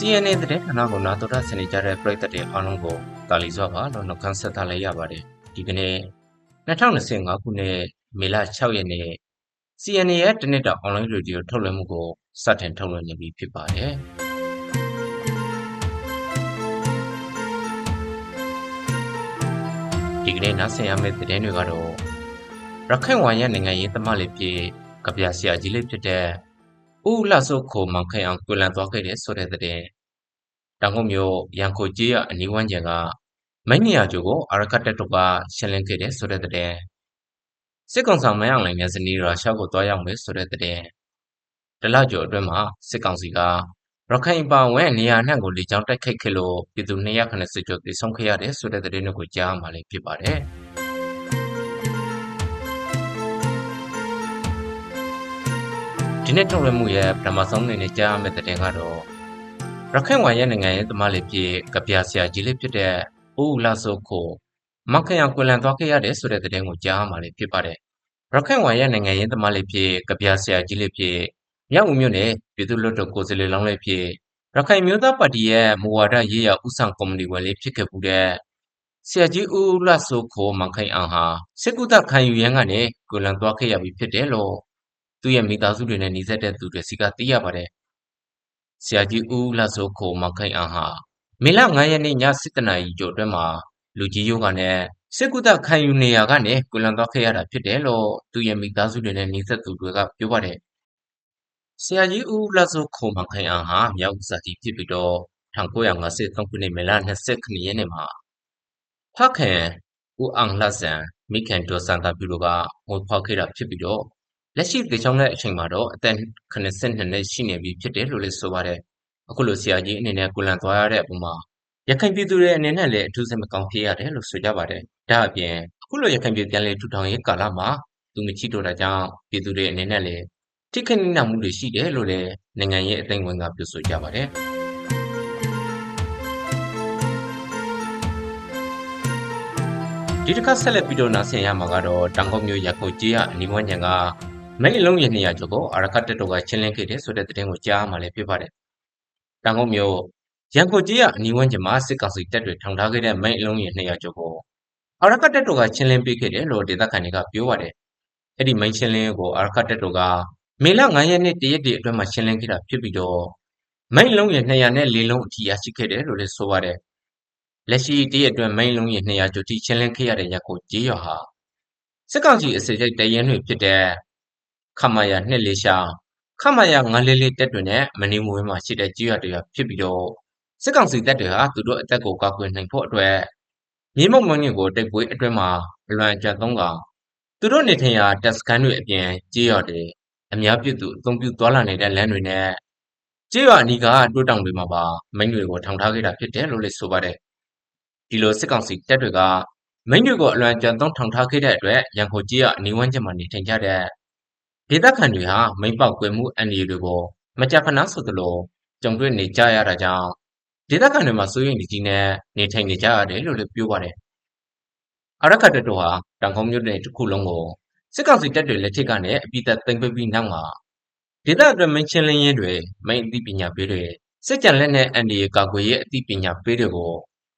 CNN သတင်းဌာနကိုနာတော်တာဆင်နေကြတဲ့ပရိသတ်တွေအားလုံးကိုတာလီစွာပါလို့နှုတ်ခမ်းဆက်သလိုက်ရပါတယ်ဒီကနေ့2025ခုနှစ်မေလ6ရက်နေ့ CNN ရဲ့တနစ်တာအွန်လိုင်းရေဒီယိုထုတ်လွှင့်မှုကိုစတင်ထုတ်လွှင့်နေပြီဖြစ်ပါတယ်ဒီကနေ့နားဆင်ရမယ့်သတင်းတွေကတော့ရခိုင်ဝမ်ရဲ့နိုင်ငံရေးသမားလေးဖြစ်ကဗျာဆရာကြီးလေးဖြစ်တဲ့ ဦးလှဆုပ်ခိုမောင်ခိုင်အောင်ကွယ်လန်သွားခဲ့တဲ့ဆိုတဲ့သတင်း။တောင်ကုတ်မြို့ရန်ခိုကြီးရအနီးဝန်းကျင်ကမိန်းနေရာကျို့ကိုအာရကတက်တုကရှင်းလင်းခဲ့တဲ့ဆိုတဲ့သတင်း။စစ်ကောင်ဆောင်မန်းအောင်လိုင်ရဲ့ဇနီးရုရှားကိုတွားရောက်မယ်ဆိုတဲ့သတင်း။တလကျော်အတွင်းမှာစစ်ကောင်စီကရခိုင်ပါဝင်နေရာနှံ့ကိုလေကြောင်းတိုက်ခိုက်ခဲ့လို့ပြည်သူ290ကျော်သေဆုံးခဲ့ရတယ်ဆိုတဲ့သတင်းတွေကိုကြားမှလည်းဖြစ်ပါတယ်။ ဒီနေ့ထုတ်လွှင့်မှုရဲ့ပထမဆုံးအနေနဲ့ကြားရမယ့်သတင်းကတော့ရခိုင်ဝမ်ရဲ့နိုင်ငံရေးသမားလေးဖြစ်ကဗျာဆရာကြီးလေးဖြစ်တဲ့ဦးလာစိုးကိုမခရံကွယ်လန်သွားခဲ့ရတဲ့ဆိုတဲ့သတင်းကိုကြားရမှာလေးဖြစ်ပါတယ်။ရခိုင်ဝမ်ရဲ့နိုင်ငံရေးသမားလေးဖြစ်ကဗျာဆရာကြီးလေးဖြစ်မြောက်ဦးမြို့နယ်ပြည်သူ့လွှတ်တော်ကိုယ်စားလှယ်လောင်းလေးဖြစ်ရခိုင်မျိုးသားပါတီရဲ့မူဝါဒရေးရာဥဆောင်ကော်မတီဝင်လေးဖြစ်ခဲ့မှုတဲ့ဆရာကြီးဦးလာစိုးကိုမခိုင်အောင်ဟာစစ်ကူတပ်ခံယူရန်ကနေကွယ်လန်သွားခဲ့ရပြီဖြစ်တယ်လို့ သူ့ရဲ့မိသားစုတွေနဲ့နှိစက်တဲ့သူတွေစီကသိရပါတယ်။ဆရာကြီးဦးလှစိုးခိုမောင်ခိုင်အောင်ဟာမေလ9ရက်နေ့ည7:00နာရီကျော်အတွင်းမှာလူကြီးယောဂနဲ့စစ်ကူတပ်ခံယူနေရကနေကွလန်သွားခဲ့ရတာဖြစ်တယ်လို့သူ့ရဲ့မိသားစုတွေနဲ့နှိစက်သူတွေကပြောပါတယ်။ဆရာကြီးဦးလှစိုးခိုမောင်ခိုင်အောင်ဟာမြောက်ဦးဇာတိဖြစ်ပြီးတော့1953ခုနှစ်မေလ29ရက်နေ့မှာဖခင်ဦးအောင်လှဆန်မိခင်ဒေါ်စန္ဒပြုတို့ကငိုဖွားခဲ့တာဖြစ်ပြီးတော့ လက်ရှိသေဆုံးတဲ့အချိန်မှာတော့အသက်82နှစ်ရှိနေပြီဖြစ်တယ်လို့လည်းဆိုပါတယ်။အခုလိုဆရာကြီးအနေနဲ့ကိုလန်သွားရတဲ့အပေါ်မှာရခိုင်ပြည်သူတွေအနေနဲ့လည်းအထူးစိတ်မကောင်းဖြစ်ရတယ်လို့ဆိုကြပါတယ်။ဒါအပြင်အခုလိုရခိုင်ပြည်ပြန်လည်ထူထောင်ရေးကာလမှာသူမချစ်တော့တာကြောင့်ပြည်သူတွေအနေနဲ့လည်းထိခိုက်နှံ့မှုတွေရှိတယ်လို့လည်းနိုင်ငံရေးအသိဝင်ကပြောဆိုကြပါတယ်။ဒီတစ်ခါဆက်လက်ပြီးတော့နားဆင်ရမှာကတော့တောင်ကုန်းမြို့ရခိုကြီးကအနီးဝန်းကျင်က မိတ်အလုံးရ200ကျော်ကိုအာရခတ်တက်တော်ကချင်းလင်းခဲ့တယ်ဆိုတဲ့သတင်းကိုကြားမှလည်းဖြစ်ပါတယ်။တောင်ကုန်းမြို့ရန်ကုန်ကြီးကအနီးဝန်းကျင်မှာစစ်ကောင်စီတပ်တွေထောင်ထားခဲ့တဲ့မိတ်အလုံးရ200ကျော်ကိုအာရခတ်တက်တော်ကချင်းလင်းပေးခဲ့တယ်လို့ဒေသခံတွေကပြောပါတယ်။အဲ့ဒီမိတ်ချင်းလင်းကိုအာရခတ်တက်တော်ကမေလ9ရက်နေ့တရက်တည်းအတွင်းမှာချင်းလင်းခဲ့တာဖြစ်ပြီးတော့မိတ်လုံးရ200နဲ့၄လုံးအထိရရှိခဲ့တယ်လို့လည်းဆိုပါတယ်။လက်ရှိတရက်အတွင်းမိတ်လုံးရ200ကျော်ထိချင်းလင်းခဲ့ရတဲ့ရန်ကုန်ကြီးရွာဟာစစ်ကောင်စီအစိစိတ်တရင်တွေဖြစ်တဲ့ ခမာယာ244ရှာခမာယာ944တပ်တွေနဲ့မနီမူဝင်းမှာရှိတဲ့ကြီးရွာတွေဖြစ်ပြီးတော့စစ်ကောင်စီတပ်တွေဟာသူတို့အသက်ကိုကာကွယ်နိုင်ဖို့အတွက်မြေမုံမွန်းကိုတိုက်ပွဲအတွင်းမှာအလွန်အကျသုံးကောင်သူတို့နေထိုင်ရာတပ်စခန်းတွေအပြင်ကြီးရွာတွေအများပြည့်သူအသုံးပြုသွားလာနေတဲ့လမ်းတွေနဲ့ကြေးရွာအနီးကတိုးတောင်တွေမှာပါမိန်းတွေကိုထောင်ထားခဲ့တာဖြစ်တယ်လို့လည်းဆိုပါတယ်ဒီလိုစစ်ကောင်စီတပ်တွေကမိန်းတွေကိုအလွန်ကြံသုံးထောင်ထားခဲ့တဲ့အတွက်ရန်ကုန်ကြီးကအနီးဝန်းကျင်မှာနေထိုင်ကြတဲ့ ဒေသခံတွေဟာ မိန့်ပေါက်ကွယ်မှု အန္တရာယ်တွေကိုမကြာခဏဆိုသလို ကြုံတွေ့နေကြရတာကြောင့် ဒေသခံတွေမှာ စိုးရိမ်တကြီးနဲ့ နေထိုင်နေကြရတယ်လို့လည်း ပြောပါတယ်။အရခတ်တော်ဟာ တောင်ကုန်းမြို့နယ်တစ်ခုလုံးကို စစ်ကောင်စီတပ်တွေ လက်ထက်ကနေ အပိသက်သိမ်းပေးပြီးနောက်မှာ ဒေသအတွင်းမင်းချင်းလင်းရဲတွေ မိန်အသိပညာပေးတွေ စစ်ကြံလက်နဲ့အန်ဒီကာကွယ်ရေး အသိပညာပေးတွေကို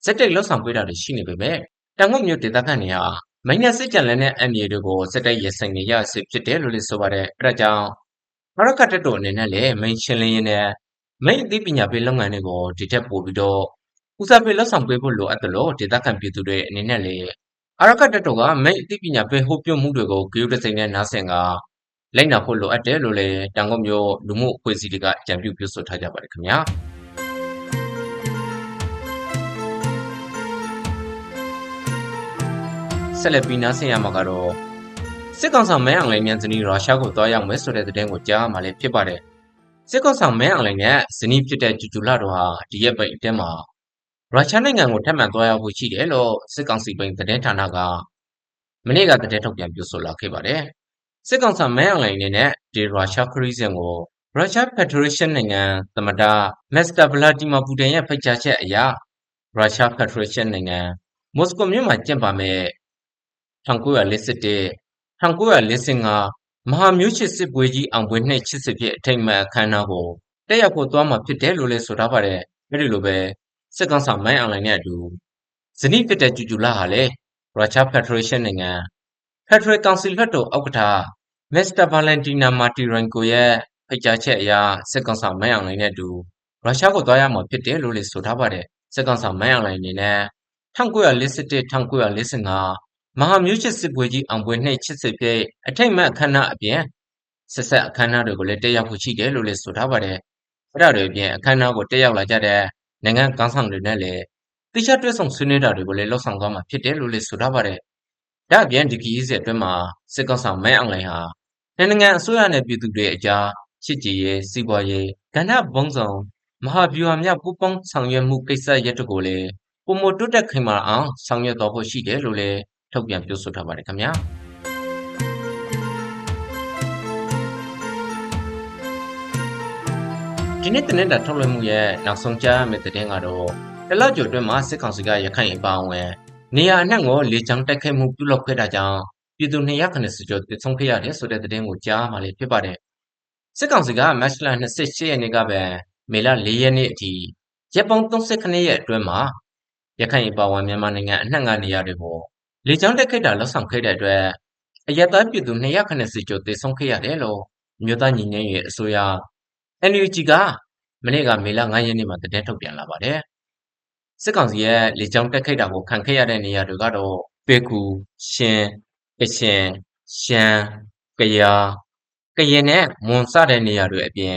စက်တိတ်လှဆောင်ပေးတာတွေ ရှိနေပေမဲ့တောင်ကုန်းမြို့ ဒေသခံတွေဟာ မိန်းနဲ့စစ်ကြံလက်နဲ့အန်ဒီတွေကိုစက်တိတ်ရဆိုင်နေရစစ်ဖြစ်တယ်လို့လည်းဆိုပါတယ်။အဲဒါကြောင့်အရခတ်တော်အနေနဲ့လည်းမိန်ချင်းလင်းရဲနဲ့မိန်အသိပညာပေးလုပ်ငန်းတွေကိုဒီထက်ပိုပြီးတော့ဦးစားပေးလှဆောင်ပေးဖို့လိုအပ်တယ်လို့ဒေသခံပြည်သူတွေအနေနဲ့လည်းအရကတတော်ကမိတ်အသိပညာပေးဟောပြောမှုတွေကိုဂရုတစိမ့်နဲ့နားဆင်ကလိုက်နာဖို့လိုအပ်တယ်လို့လည်းတန်ကုန်းမျိုးလူမှုအဖွဲ့အစည်းတွေကအကြံပြုပြောဆိုထားကြပါတယ်ခင်ဗျာ ဆက်လက်ပြီးနားဆင်ရမှာကတော့စစ်ကောင်ဆောင်မဲအောင်လိုင်းမြန်ဇနီးရုရှားကိုတွားရောက်မယ်ဆိုတဲ့သတင်းကိုကြားရမှာလည်းဖြစ်ပါတယ်စစ်ကောင်ဆောင်မဲအောင်လိုင်းနဲ့ဇနီးဖြစ်တဲ့ကျူကျူလာတို့ဟာဒီရက်ပိတ်အတွင်းမှာရုရှားနိုင်ငံကိုထပ်မံသွားရောက်ဖို့ရှိတယ်လို့စစ်ကောင်စီပိုင်းသတင်းဌာနကမနေ့ကသတင်းထုတ်ပြန်ပြောဆိုလာခဲ့ပါတယ်။စစ်ကောင်ဆောင်မဲအွန်လိုင်းအနေနဲ့ဒီရုရှားခရီးစဉ်ကိုရုရှားဖက်ဒရေးရှင်းနိုင်ငံသမ္မတမက်စတာဗလာတီမာပူတင်ရဲ့ဖိတ်ကြားချက်အရရုရှားဖက်ဒရေးရှင်းနိုင်ငံမော်စကိုမြို့မှာကျင်းပမယ့် 1941 1945မဟာမျိုးချစ်စစ်ပွဲကြီးအောင်ပွဲနှစ်80ပြည့်အထိမ်းအမှတ်အခမ်းအနားကိုတက်ရောက်ဖို့သွားမှာဖြစ်တယ်လို့လည်းဆိုထားပါတယ်။အဲ့ဒီလိုပဲစစ်ကောင်ဆောင်မိုင်းအွန်လိုင်းနဲ့အတူဇနီးဖြစ်တဲ့ကျူကျူလာဟာလည်းရုရှားဖက်ဒရေးရှင်းနိုင်ငံဖက်ဒရယ်ကောင်စီလွှတ်တော်ဥက္ကဋ္ဌမစ္စတာဗာလန်တီနာမာတီရင်ကိုရဲ့ဖိတ်ကြားချက်အရစစ်ကောင်ဆောင်မိုင်းအွန်လိုင်းနဲ့အတူရုရှားကိုသွားရမှာဖြစ်တယ်လို့လည်းဆိုထားပါတယ်စစ်ကောင်ဆောင်မိုင်းအွန်လိုင်းအနေနဲ့1941-1945 မဟာမျိုးချစ်စစ်ပွဲကြီးအောင်ပွဲနှိပ်ချစ်စစ်ပြိတ်အထိတ်မဲ့အခမ်းအနားအပြင်ဆက်ဆက်အခမ်းအနားတွေကိုလည်းတက်ရောက်ဖို့ရှိတယ်လို့လည်းဆိုထားပါတယ်။အဲ့ဒါတွေအပြင်အခမ်းအနားကိုတက်ရောက်လာကြတဲ့နိုင်ငံကောင်းဆောင်တွေနဲ့လည်းတိကျတွဲဆောင်ဆွေးနွေးတာတွေကိုလည်းလှုပ်ဆောင်သွားမှာဖြစ်တယ်လို့လည်းဆိုထားပါတယ်။ဒါအပြင်ဒီကီးစစ်အတွင်းမှာစစ်ကောင်ဆောင်မဲအောင်လိုင်ဟာနိုင်ငံအစိုးရနဲ့ပြည်သူတွေအကြားချစ်ကြည်ရေးစီးပွားရေးကဏ္ဍဘုံဆောင်မဟာဗျူဟာမြောက်ပူးပေါင်းဆောင်ရွက်မှုကိစ္စရပ်တွေကိုလည်းပုံမတိုးတက်ခိုင်မာအောင်ဆောင်ရွက်တော်ဖို့ရှိတယ်လို့လည်း ထုတ်ပြန်ပြောဆိုထားပါတယ်ခင်ဗျာဒီနေ့တနေ့တာထုတ်လွှင့်မှုရဲ့နောက်ဆုံးကြားရမယ့်သတင်းကတော့တလောက်ကျော်အတွင်းမှာစစ်ကောင်စီကရခိုင်အပါအဝင်နေရာအနှံ့ကိုလေကြောင်းတိုက်ခိုက်မှုပြုလုပ်ခဲ့တာကြောင့်ပြည်သူ290ကျော်သေဆုံးခဲ့ရတယ်ဆိုတဲ့သတင်းကိုကြားမှလည်းဖြစ်ပါတယ်စစ်ကောင်စီကမတ်လ28ရက်နေ့ကပဲမေလ4ရက်နေ့အထိရပ်ပေါင်း39ရက်အတွင်းမှာရခိုင်အပါအဝင်မြန်မာနိုင်ငံအနှံ့ကနေရာတွေကို လေကြောင်းတက်ခဲ့တာလှဆောင်ခဲ့တဲ့အတွက်အရက်သားပြည်သူ290ကျော်သေဆုံးခဲ့ရတယ်လို့မြို့သားညီငယ်ရဲ့အစိုးရ NUG ကမနေ့ကမေလ9ရက်နေ့မှာသတင်းထုတ်ပြန်လာပါတယ်။စစ်ကောင်စီရဲ့လေကြောင်းတက်ခဲ့တာကိုခံခဲ့ရတဲ့နေရာတွေကတော့ပေကူရှင်ကချင်ရှမ်းကယားကရင်နဲ့မွန်စတဲ့နေရာတွေအပြင်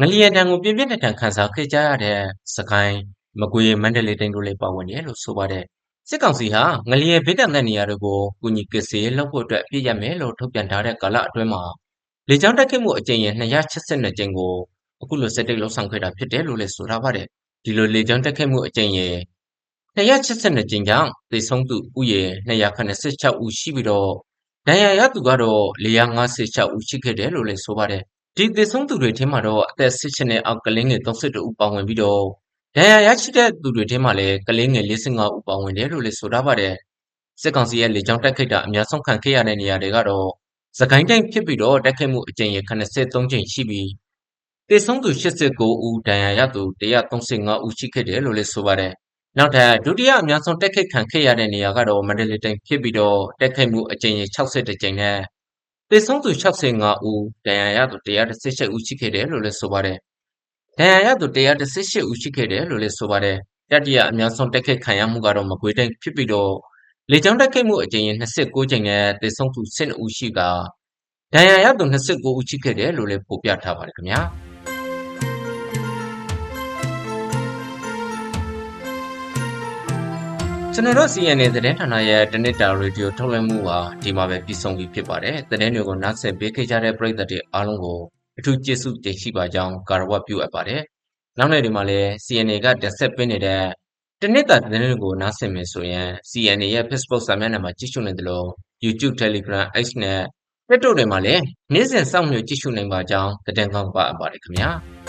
ငလျင်တံကိုပြင်းပြင်းထန်ထန်ခန်းစားခဲ့ကြရတဲ့စကိုင်းမကွေးမန္တလေးတိုင်းတို့လည်းပါဝင်တယ်လို့ဆိုပါတယ် စစ်ကောင်စီဟာငလျင်ဘေးဒဏ်တဲ့နေရာတွေကိုကုညီကစ်စေးလုပ်ဖို့အတွက်ပြည့်ရမယ်လို့ထုတ်ပြန်ထားတဲ့ကာလအတွင်းမှာလေကြောင်းတိုက်ခိုက်မှုအကြိမ်ရ282ကြိမ်ကိုအခုလိုစက်တိတ်လှုပ်ဆောင်ခဲ့တာဖြစ်တယ်လို့လည်းဆိုထားပါတယ်ဒီလိုလေကြောင်းတိုက်ခိုက်မှုအကြိမ်ရ282ကြိမ်ကြောင့်သေဆုံးသူဥယေ286ဦးရှိပြီးတော့ဒဏ်ရာရသူကတော့456ဦးရှိခဲ့တယ်လို့လည်းဆိုပါတယ်ဒီသေဆုံးသူတွေထဲမှာတော့အသက်16နှစ်အောက်ကလေးငယ်32ဦးပါဝင်ပြီးတော့ ဒဏ်ရာရရှိတဲ့သူတွေထဲမှာလည်း ကလေးငယ်45ဦး ပါဝင်တယ်လို့လည်း ဆိုထားပါတယ် စစ်ကောင်စီရဲ့ လေကြောင်းတိုက်ခိုက်တာ အများဆုံးခံခဲ့ရတဲ့ နေရာတွေကတော့စကိုင်းတိုင်းဖြစ်ပြီးတော့ တိုက်ခိုက်မှုအကြိမ်ရ83ကြိမ်ရှိပြီး သေဆုံးသူ89ဦး ဒဏ်ရာရသူ135ဦး ရှိခဲ့တယ်လို့လည်း ဆိုပါတယ် နောက်ထပ် ဒုတိယအများဆုံးတက်ခိတ်ခံခဲ့ရတဲ့ နေရာကတော့ မန္တလေးတိုင်းဖြစ်ပြီးတော့တက်ခိတ်မှုအကြိမ်ရေ62ကြိမ်နဲ့ သေဆုံးသူ65ဦး ဒဏ်ရာရသူ118ဦး ရှိခဲ့တယ်လို့လည်း ဆိုပါတယ် ဒဏ်ရာရသူ118ဦးရှိခဲ့တယ်လို့လည်းဆိုပါတယ်တတိယအများဆုံးတက်ခိတ်ခံရမှုကတော့မကွေးတိုင်းဖြစ်ပြီးတော့လေကြောင်းတက်ခိတ်မှုအကြိမ်ရေ29ကြိမ်နဲ့သေဆုံးသူ12ဦးရှိကဒဏ်ရာရသူ29ဦးရှိခဲ့တယ်လို့လည်းဖော်ပြထားပါတယ်ခင်ဗျာကျွန်တော်တို့ CNN သတင်းဌာနရဲ့တနစ်တာရေဒီယိုထုတ်လွှင့်မှုဟာဒီမှာပဲပြီးဆုံးပြီဖြစ်ပါတယ်။သတင်းတွေကိုနားဆင်ပေးခဲ့ကြတဲ့ပရိသတ်တွေအားလုံးကို အထူးကျေးဇူးတင်ရှိပါကြောင်းကာရဝတ်ပြုအပ်ပါတယ်။နောက်နေ့ဒီမှာလည်း CNN ကတင်ဆက်ပေးနေတဲ့တနစ်တာသတင်းတွေကိုနားဆင်မယ်ဆိုရင် CNN ရဲ့ Facebook စာမျက်နှာမှာကြည့်ရှုနိုင်တယ်လို့ YouTube, Telegram, X နဲ့ TikTok တွေမှာလည်းနေ့စဉ်စောင့်မျှော်ကြည့်ရှုနိုင်ပါကြောင်းသတင်းကောင်းပါအပ်ပါတယ်ခင်ဗျာ။